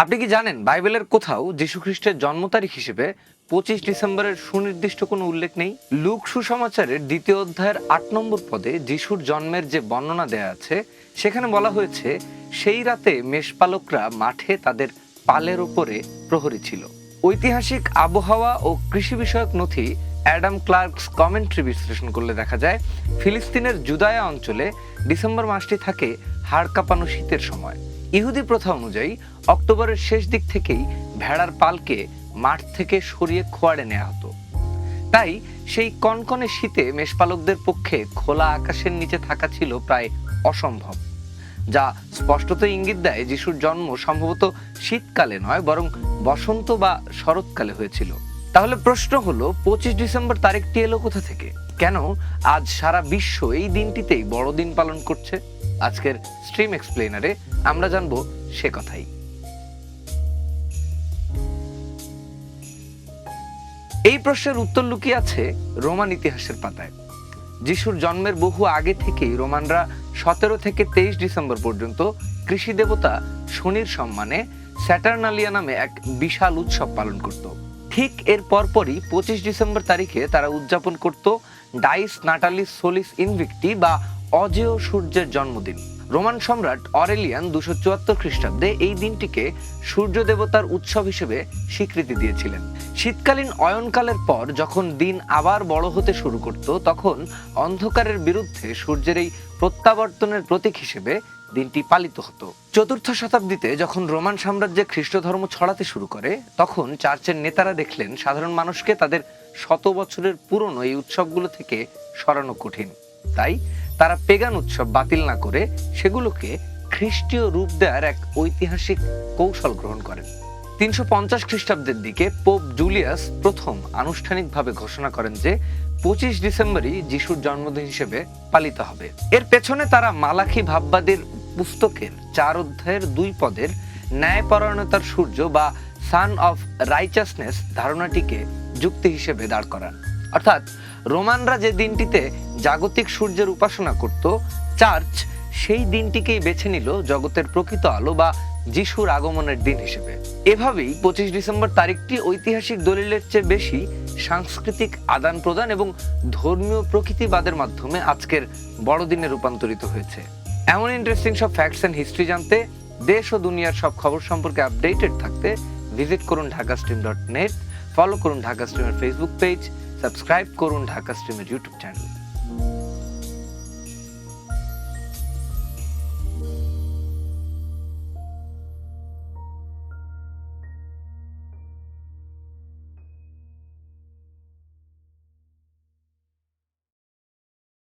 আপনি কি জানেন, বাইবেলের কোথাও যীশু খ্রিস্টের জন্ম তারিখ হিসেবে পঁচিশ ডিসেম্বরের সুনির্দিষ্ট কোনো উল্লেখ নেই? লুক সুসমাচারের দ্বিতীয় অধ্যায়ের আট নম্বর পদে যিশুর জন্মের যে বর্ণনা দেয়া আছে, সেখানে বলা হয়েছে, সেই রাতে মেষপালকরা মাঠে তাদের পালের ওপরে প্রহরী ছিল। ঐতিহাসিক আবহাওয়া ও কৃষি বিষয়ক নথি অ্যাডাম ক্লার্কস কমেন্ট্রি বিশ্লেষণ করলে দেখা যায়, ফিলিস্তিনের জুদায়া অঞ্চলে ডিসেম্বর মাসটি থাকে হাড় কাঁপানো শীতের সময়। ইহুদি প্রথা অনুযায়ী অক্টোবরের শেষ দিক থেকেই ভেড়ার পালকে মাঠ থেকে সরিয়ে খোয়াড়ে নেওয়া হতো। তাই সেই কনকনে শীতে মেষপালকদের পক্ষে খোলা আকাশের নিচে থাকা ছিল প্রায় অসম্ভব, যা স্পষ্টত ইঙ্গিত দেয় যিশুর জন্ম সম্ভবত শীতকালে নয়, বরং বসন্ত বা শরৎকালে হয়েছিল। তাহলে প্রশ্ন হলো, পঁচিশ ডিসেম্বর তারিখটি এলো কোথা থেকে? কেন আজ সারা বিশ্ব এই দিনটিতেই বড়দিন পালন করছে? আজকের স্ট্রিম এক্সপ্লেনারে আমরা জানব সে কথাই। এই প্রশ্নের উত্তর লুকিয়ে আছে রোমান ইতিহাসের পাতায়। যিশুর জন্মের বহু আগে থেকেই রোমানরা সতেরো থেকে তেইশ ডিসেম্বর পর্যন্ত কৃষি দেবতা শনির সম্মানে স্যাটার্নালিয়া নামে এক বিশাল উৎসব পালন করত। ঠিক এর পরপরই পঁচিশ ডিসেম্বর তারিখে তারা উদযাপন করত ডাইস নাটালিস সোলিস ইনভিক্টি বা অজেয় সূর্যের জন্মদিন। রোমান সম্রাট অরেলিয়ান দুশো চুয়াত্তর খ্রিস্টাব্দে এই দিনটিকে সূর্য দেবতার উৎসব হিসেবে স্বীকৃতি দিয়েছিলেন। শীতকালীন অয়নকালের পর যখন দিন আবার বড় হতে শুরু করত, তখন অন্ধকারের বিরুদ্ধে সূর্যের এই প্রত্যাবর্তনের প্রতীক হিসেবে দিনটি পালিত হতো। চতুর্থ শতাব্দীতে যখন রোমান সাম্রাজ্যে খ্রিস্ট ধর্ম ছড়াতে শুরু করে, তখন চার্চের নেতারা দেখলেন সাধারণ মানুষকে তাদের শত বছরের পুরনো এই উৎসবগুলো থেকে সরানো কঠিন। তাই তারা পেগান উৎসব বাতিল না করে সেগুলোকে খ্রিস্টীয় রূপ দেওয়ার এক ঐতিহাসিক কৌশল গ্রহণ করেন। তিনশো পঞ্চাশ খ্রিস্টাব্দের দিকে পোপ জুলিয়াস প্রথম আনুষ্ঠানিকভাবে ঘোষণা করেন যে পঁচিশ ডিসেম্বরই যিশুর জন্মদিন হিসেবে পালিত হবে। এর পেছনে তারা মালাখি ভাববাদের পুস্তকের চার অধ্যায়ের দুই পদের ন্যায়পরায়ণতার সূর্য বা সান অফ রাইচাসনেস ধারণাটিকে যুক্তি হিসেবে দাঁড় করান। অর্থাৎ রোমানরা যে দিনটিতে জাগতিক সূর্যের উপাসনা করত, চার্চ সেই দিনটিকেই বেছে নিল জগতের প্রকৃত আলো বা যিশুর আগমনের দিন হিসেবে। এভাবেই পঁচিশ ডিসেম্বর তারিখটি ঐতিহাসিক দলিলের চেয়ে বেশি সাংস্কৃতিক আদান প্রদান এবং ধর্মীয় প্রকৃতিবাদের মাধ্যমে আজকের বড়দিনে রূপান্তরিত হয়েছে। এমন ইন্টারেস্টিং সব ফ্যাক্টস অ্যান্ড হিস্ট্রি জানতে দেশ ও দুনিয়ার সব খবর সম্পর্কে আপডেটেড থাকতে ভিজিট করুন Dhaka stream dot net follow করুন ঢাকা স্ট্রিমের ফেসবুক পেজ सबस्क्राइब करूँ ढाका स्ट्रीमर यूट्यूब चैनल।